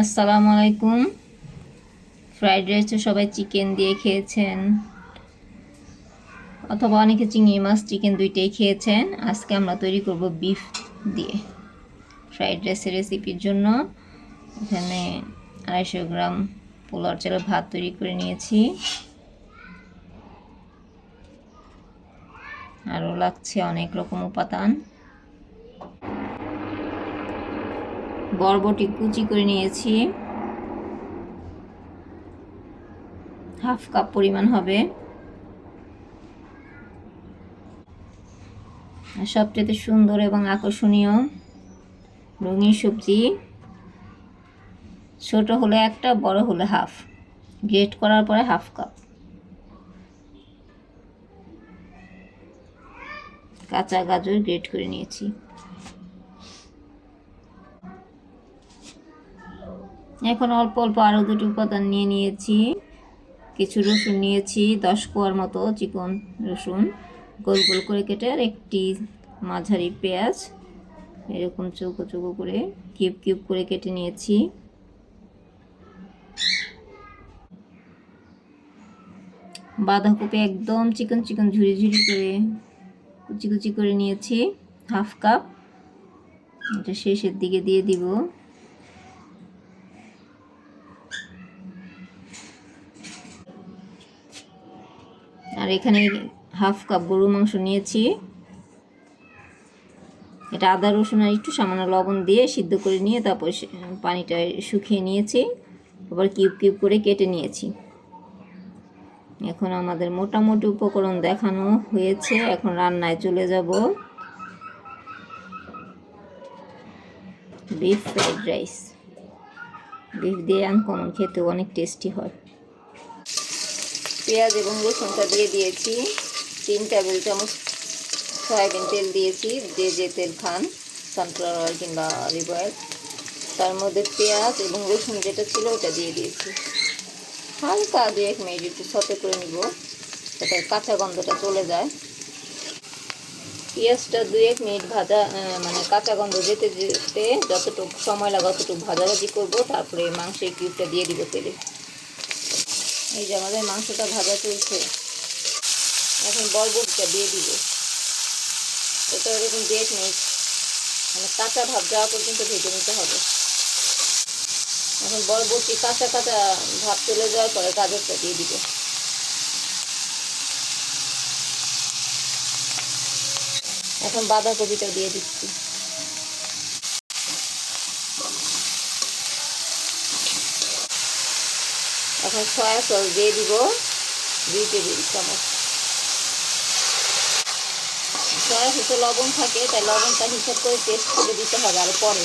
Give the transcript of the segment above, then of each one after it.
আসসালামু আলাইকুম। ফ্রাইড রাইসে সবাই চিকেন দিয়ে খেয়েছেন। অথবা অনেকে চিংড়ি মাছ চিকেন দুইটাই খেয়েছেন। আজকে আমরা তৈরি করব বিফ দিয়ে। ফ্রাইড রাইসের রেসিপির জন্য এখানে আড়াইশো গ্রাম পোলার চালের ভাত তৈরি করে নিয়েছি। আরও লাগছে অনেক রকম উপাদান। বরবটি কুচি করে নিয়েছি। হাফ কাপ পরিমাণ হবে। সবচেয়ে সুন্দর এবং আকর্ষণীয় রঙিন সবজি ছোট হলে একটা, বড় হলে হাফ। গ্রেট করার পরে হাফ কাপ। কাঁচা গাজর গ্রেট করে নিয়েছি। এখন অল্প অল্প আরও দুটি উপাদান নিয়ে নিয়েছি। কিছু রসুন নিয়েছি, দশ কোয়ার মতো চিকন রসুন। গোল গোল করে কেটে আর একটি মাঝারি পেঁয়াজ, এরকম চৌকো চৌকো করে, কিউব কিউব করে কেটে নিয়েছি। বাঁধাকপি একদম চিকন চিকন ঝুড়ি ঝুড়ি করে, কুচি কুচি করে নিয়েছি। Half cup. এটা শেষের দিকে দিয়ে দিব। আর এখানে হাফ কাপ গরু মাংস নিয়েছি। এটা আদা, রসুন আর একটু সামান্য লবণ দিয়ে সিদ্ধ করে নিয়ে তারপর পানিটা শুকিয়ে নিয়েছি। আবার কিউব কিউব করে কেটে নিয়েছি। এখন আমাদের মোটামুটি উপকরণ দেখানো হয়েছে। এখন রান্নায় চলে যাব। বিফ ফ্রাইড রাইস বিফ দিয়ে আনকমন খেতে অনেক টেস্টি হয়। পেঁয়াজ এবং রসুনটা দিয়ে দিয়েছি। তিন টেবিল চামচ সয়াবিন তেল দিয়েছি, যে যে তেল খান সানফ্লাওয়ার অয়েল কিংবা অলিভ অয়েল তার মধ্যে পেঁয়াজ এবং রসুন যেটা ছিল ওটা দিয়ে দিয়েছি। হালকা দু এক মিনিট একটু সতে করে নিব, যাতে কাঁচা গন্ধটা চলে যায়। পেঁয়াজটা দু এক মিনিট ভাজা মানে কাঁচা গন্ধ যেতে যেতে যতটুকু সময় লাগে অতটুকু ভাজাভাজি করব, তারপরে মাংসের কিউবটা দিয়ে দিব তেলে। এই যে আমাদের মাংসটা ভাজা চলছে। এখন বরবটিটা দিয়ে দিব। এটা এরকম দু নেই। মানে কাঁচা ভাব যাওয়া পর্যন্ত ভেজে নিতে হবে। এখন বরবটি কাঁচা কাঁচা ভাব চলে যাওয়ার পরে গাজরটা দিয়ে দিব। এখন বাঁধাকপিটা দিয়ে দিচ্ছি। এখন সয়া সস দিয়ে দিব দুই টেবিল চামচ। সয়া সসে লবণ থাকে, তাই লবণটা হিসাব করে টেস্ট করে দিতে হবে আর পরে।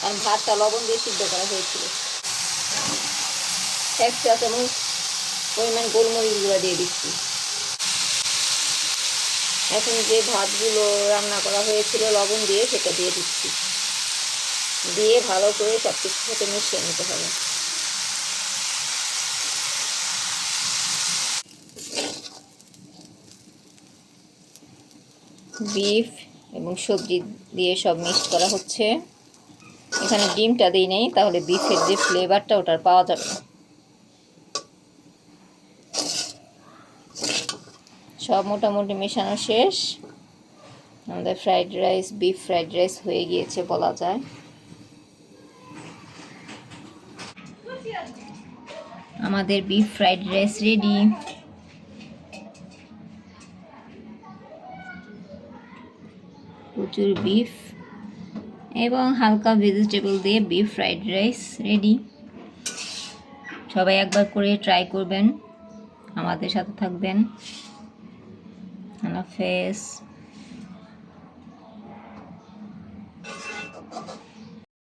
কারণ ভাতটা লবণ দিয়ে সিদ্ধ করা হয়েছিল। এক চা চামচ পরিমাণ গোলমরিচ গুঁড়া দিয়ে দিচ্ছি। এখন যে ভাতগুলো রান্না করা হয়েছিল, লবণ দিয়ে সেটা দিয়ে দিচ্ছি। দিয়ে ভালো করে সব কিছুর সাথে মিশিয়ে নিতে হবে। বিফ এবং সবজি দিয়ে সব মিক্সড করা হচ্ছে। এখানে ডিমটা দিই নেই, তাহলে বিফের যে ফ্লেভারটা ওটার পাওয়া যাবে। সব মোটামুটি মেশানো শেষ। আমাদের fried rice beef fried rice হয়ে গিয়েছে বলা যায়। আমাদের বিফ ফ্রাইড রাইস রেডি প্রচুর বিফ এবং হালকা ভেজিটেবল দিয়ে বিফ ফ্রাইড রাইস রেডি সবাই একবার করে ট্রাই করবেন। আমাদের সাথে থাকবেন। আল্লাহ